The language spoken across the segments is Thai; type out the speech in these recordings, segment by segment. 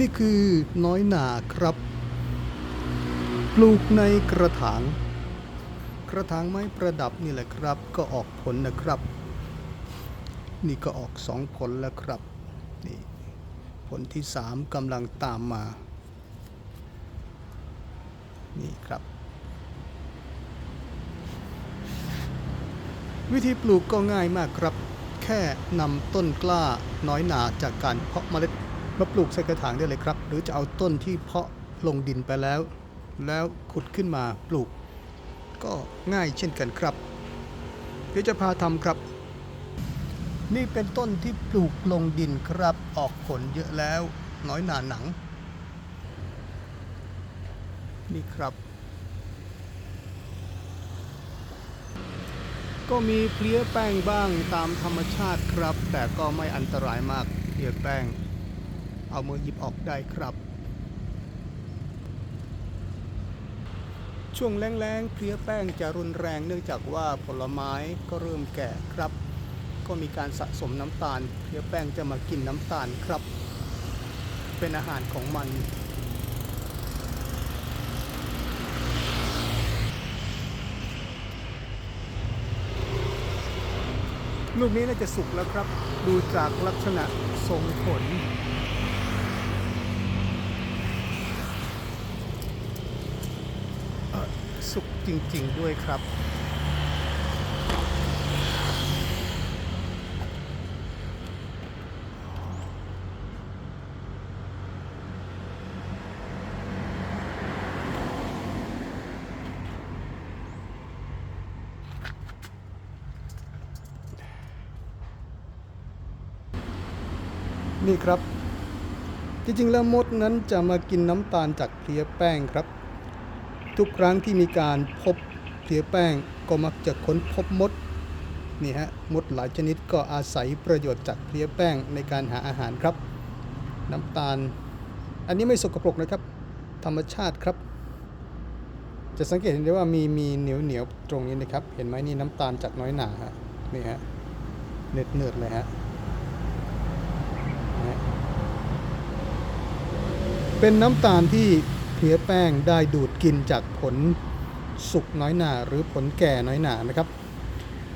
นี่คือน้อยหนาครับ ปลูกในกระถาง กระถางไม้ประดับนี่แหละครับ ก็ออกผลนะครับ นี่ก็ออกสองผลแล้วครับนี่ผลที่สามกำลังตามมา นี่ครับ วิธีปลูกก็ง่ายมากครับ แค่นำต้นกล้าน้อยหนาจากการเพาะเมล็ด มาปลูกใส่กระถางได้เลยครับ หรือจะเอาต้นที่เพาะลงดินไปแล้ว แล้วขุดขึ้นมาปลูก ก็ง่ายเช่นกันครับ เดี๋ยวจะพาทำครับ นี่เป็นต้นที่ปลูกลงดินครับ ออกผลเยอะแล้ว น้อยหนาหนัง นี่ครับ ก็มีเพลี้ยแป้งบ้างตามธรรมชาติครับ แต่ก็ไม่อันตรายมากเพลี้ยแป้ง เอามือหยิบออกได้ครับ ช่วงแรงๆเพลี้ยแป้งจะรุนแรงเนื่องจากว่าผลไม้ก็เริ่มแก่ครับ ก็มีการสะสมน้ำตาล เพลี้ยแป้งจะมากินน้ำตาลครับ เป็นอาหารของมันลูกนี้น่าจะสุกแล้วครับ ดูจากลักษณะทรงผล เอ่อ สุกจริง ๆ ด้วยครับ นี่ครับจริงๆแล้วมดนั้นจะมากินน้ำตาลจากเพลียแป้งครับ ทุกครั้งที่มีการพบเพลียแป้งก็มักจะค้นพบมดนี่ฮะมดหลายชนิดก็อาศัยประโยชน์จากเพลียแป้งในการหาอาหารครับ น้ำตาล อันนี้ไม่สกปรกนะครับ ธรรมชาติครับ จะสังเกตเห็นได้ว่ามีมีเหนียวเหนียวตรงนี้นะครับ เห็นไหมนี่น้ำตาลจากน้อยหนาฮะนี่ฮะเนืดเนืดๆเลยฮะเป็นน้ำตาลที่ พลียแป้งได้ดูดกินจากผลสุกน้อยหนาหรือผลแก่น้อยหนานะครับ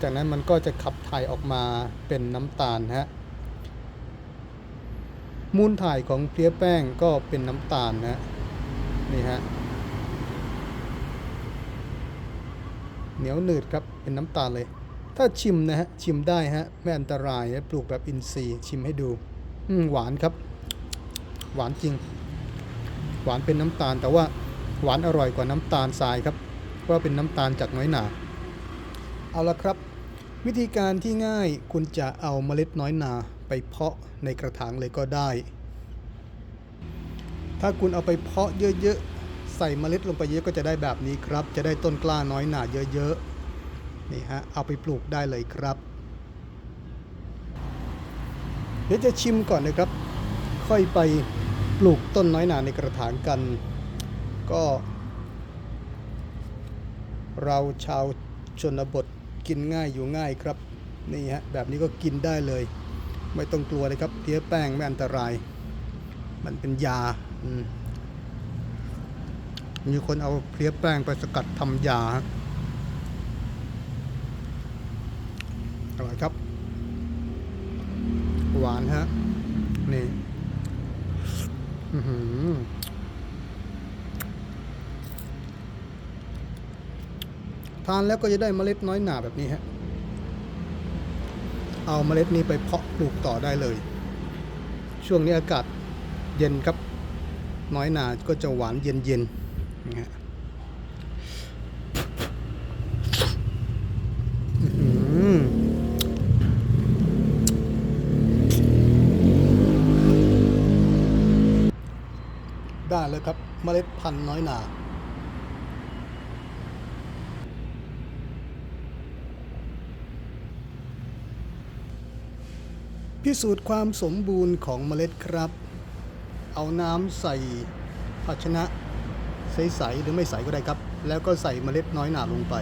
จากนั้นมันก็จะขับถ่ายออกมาเป็นน้ำตาลฮะมูลถ่ายของเพลียแป้งก็เป็นน้ำตาลนะฮะนี่ฮะเหนียวหนืดครับเป็นน้ำตาลเลย ถ้าชิมนะฮะชิมได้ฮะไม่อันตรายนะปลูกแบบอินทรีย์ชิมให้ดูหวานครับ หวานจริง หวานเป็นน้ำตาล แต่ว่าหวานอร่อยกว่าน้ำตาลทรายครับเพราะเป็นน้ำตาลจากน้อยหนา เอาละครับ วิธีการที่ง่ายคุณจะเอาเมล็ดน้อยหนาไปเพาะในกระถางเลยก็ได้ ถ้าคุณเอาไปเพาะเยอะๆใส่เมล็ดลงไปเยอะก็จะได้แบบนี้ครับ จะได้ต้นกล้าน้อยหนาเยอะๆนี่ฮะเอาไปปลูกได้เลยครับเดี๋ยวจะชิมก่อนนะครับ ค่อยไป ปลูกต้นน้อยหนาในกระถางกัน ก็ เราชาวชนบทกินง่ายอยู่ง่ายครับ นี่ฮะ แบบนี้ก็กินได้เลย ไม่ต้องกลัวเลยครับเพี้ยแป้งไม่อันตราย มันเป็นยา มีคนเอาเพลี้ยแป้งไปสกัดทำยาอร่อยครับ หวานฮะ นี่ ทานแล้วก็จะได้เมล็ดน้อยหนาแบบนี้ฮะ เอาเมล็ดนี้ไปเพาะปลูกต่อได้เลย ช่วงนี้อากาศเย็นครับ น้อยหนาก็จะหวานเย็นเย็นๆนะฮะอื้อ เลยครับเมล็ดพันธุ์น้อยหนาพิสูจน์ความสมบูรณ์ของเมล็ดครับ เอาน้ำใส่ภาชนะ ใสๆหรือไม่ใสก็ได้ครับ แล้วก็ใส่เมล็ดน้อยหนาลงไป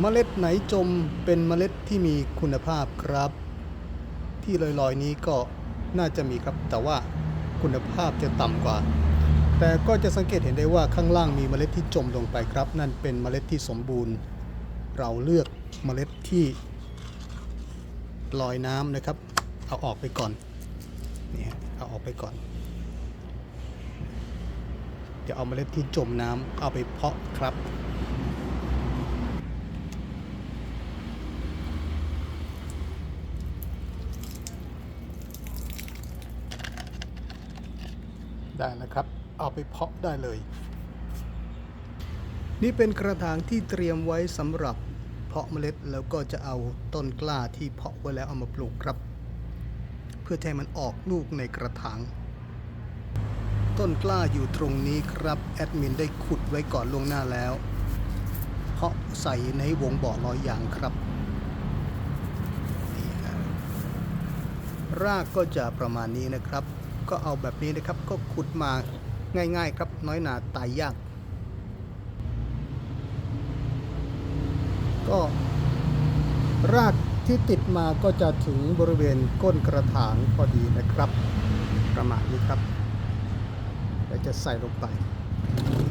เมล็ดไหนจมเป็นเมล็ดที่มีคุณภาพครับ ที่ลอยๆนี้ก็น่าจะมีครับแต่ว่า คุณภาพจะต่ำกว่า แต่ก็จะสังเกตเห็นได้ว่าข้างล่างมีเมล็ดที่จมลงไปครับ นั่นเป็นเมล็ดที่สมบูรณ์ เราเลือกเมล็ดที่ลอยน้ำนะครับ เอาออกไปก่อนนี่ฮะเอาออกไปก่อนจะเอาเมล็ดที่จมน้ำเอาไปเพาะครับ ได้แล้วครับ เอาไปเพาะได้เลย นี่เป็นกระถางที่เตรียมไว้สำหรับเพาะเมล็ดแล้วก็จะเอาต้นกล้าที่เพาะไว้แล้วเอามาปลูกครับ เพื่อให้มันออกลูกในกระถางต้นกล้าอยู่ตรงนี้ครับแอดมินได้ขุดไว้ก่อนล่วงหน้าแล้ว เพาะใส่ในวงบ่อลอยยางครับ รากก็จะประมาณนี้นะครับ ก็เอาแบบนี้นะครับ ก็ขุดมาง่าย ๆ ครับน้อยหนาตายยาก ก็รากที่ติดมาก็จะถึงบริเวณก้นกระถางพอดีนะครับ ประมาณนี้ครับเดี๋ยวจะใส่ลงไป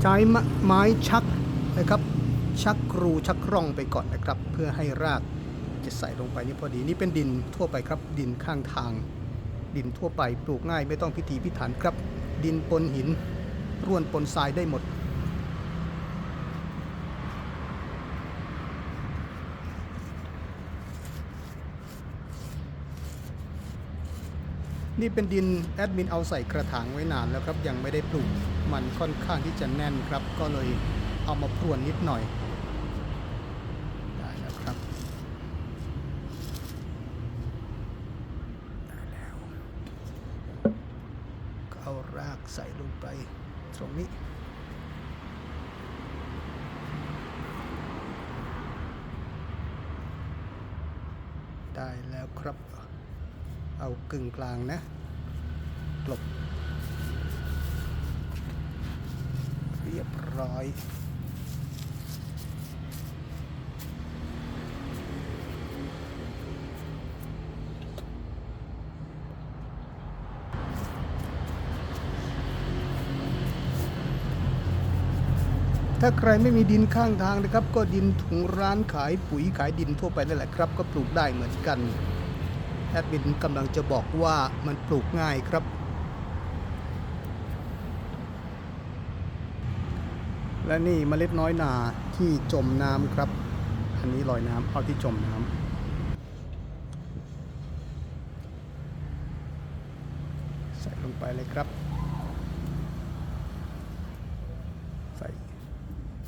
ใช้ไม้ชักนะครับ ชักกรูชักร่องไปก่อนนะครับ เพื่อให้รากจะใส่ลงไปนี่พอดีนี่เป็นดินทั่วไปครับดินข้างทาง ดินทั่วไปปลูกง่ายไม่ต้องพิธีพิถันครับ ดินปนหิน ร่วนปนทรายได้หมด นี่เป็นดินแอดมินเอาใส่กระถางไว้นานแล้วครับ ยังไม่ได้ปลูกมันค่อนข้างที่จะแน่นครับ ก็เลยเอามาพรวนนิดหน่อย ได้แล้วครับ ได้แล้ว ก็เอารากใส่ลง ไปตรงนี้ ได้แล้วครับ เอากึ่งกลางนะกลบเรียบร้อย ถ้าใครไม่มีดินข้างทางนะครับ ก็ดินถุงร้านขายปุ๋ยขายดินทั่วไปนั่นแหละครับ ก็ปลูกได้เหมือนกันแอดมินกำลังจะบอกว่ามันปลูกง่ายครับ และนี่เมล็ดน้อยนาที่จมน้ำครับ อันนี้ลอยน้ำเอาที่จมน้ำใส่ลงไปเลยครับ ใส่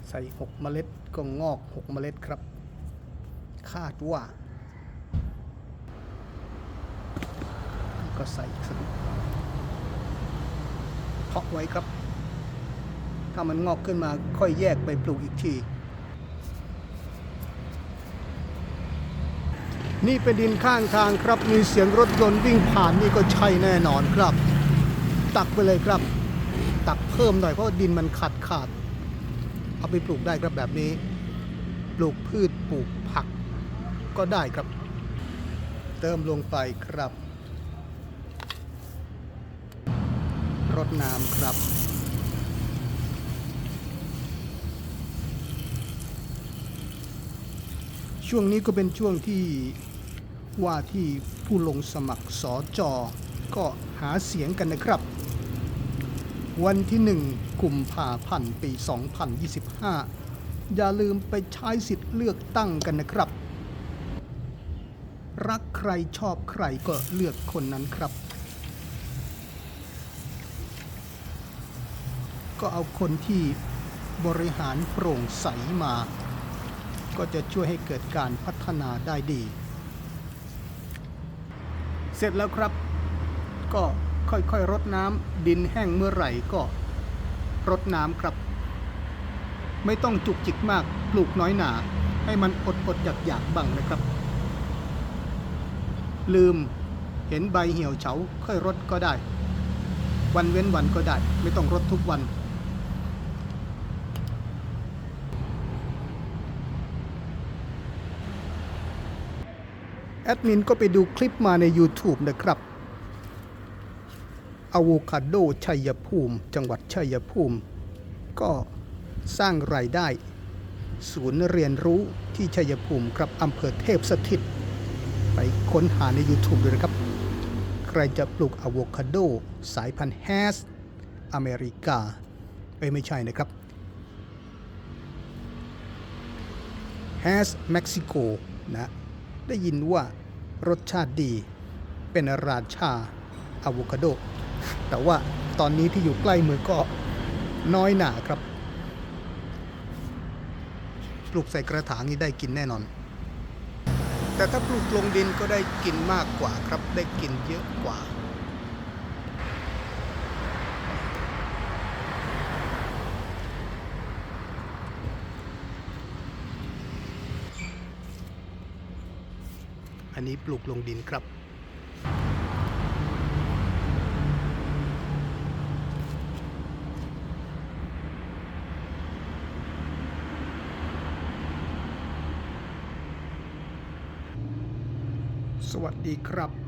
ใส่หกเมล็ดก็งอกหกเมล็ดครับ คาดว่า ก็ใส่อีกสักเพาะไว้ครับ ถ้ามันงอกขึ้นมาค่อยแยกไปปลูกอีกทีนี่เป็นดินข้างทางครับ มีเสียงรถยนต์วิ่งผ่านนี่ก็ใช่แน่นอนครับ ตักไปเลยครับ ตักเพิ่มหน่อยเพราะดินมันขาดขาด เอาไปปลูกได้ครับแบบนี้ ปลูกพืชปลูกผักก็ได้ครับ เติมลงไปครับรดน้ำครับ ช่วงนี้ก็เป็นช่วงที่ว่าที่ผู้ลงสมัครสอจอก็หาเสียงกันนะครับ วันที่หนึ่งกุมภาพันธ์ปี 2025 อย่าลืมไปใช้สิทธิ์เลือกตั้งกันนะครับ รักใครชอบใครก็เลือกคนนั้นครับ ก็เอาคนที่บริหารโปร่งใสมา ก็จะช่วยให้เกิดการพัฒนาได้ดี เสร็จแล้วครับก็ ค่อยๆรดน้ำดินแห้งเมื่อไหร่ก็รดน้ำครับ ไม่ต้องจุกจิกมากปลูกน้อยหนา ให้มันอดอดอยากอยากบ้างนะครับ ลืมเห็นใบเหี่ยวเฉาค่อยรดก็ได้ วันเว้นวันก็ได้ ไม่ต้องรดทุกวันแอดมินก็ไปดูคลิปมาใน YouTube นะครับ อะโวคาโดชัยภูมิ จังหวัดชัยภูมิ ก็สร้างรายได้ ศูนย์เรียนรู้ที่ชัยภูมิครับอำเภอเทพสถิต ไปค้นหาใน YouTube ด้วยนะครับ ใครจะปลูกอะโวคาโดสายพันธุ์แฮสอเมริกาเอ้ไม่ใช่นะครับแฮสเม็กซิโกนะได้ยินว่ารสชาติดีเป็นราชาอะโวคาโด แต่ว่าตอนนี้ที่อยู่ใกล้มือก็น้อยหนาครับ ปลูกใส่กระถางนี่ได้กินแน่นอน แต่ถ้าปลูกลงดินก็ได้กินมากกว่าครับ ได้กินเยอะกว่าอันนี้ปลูกลงดินครับ ดีครับ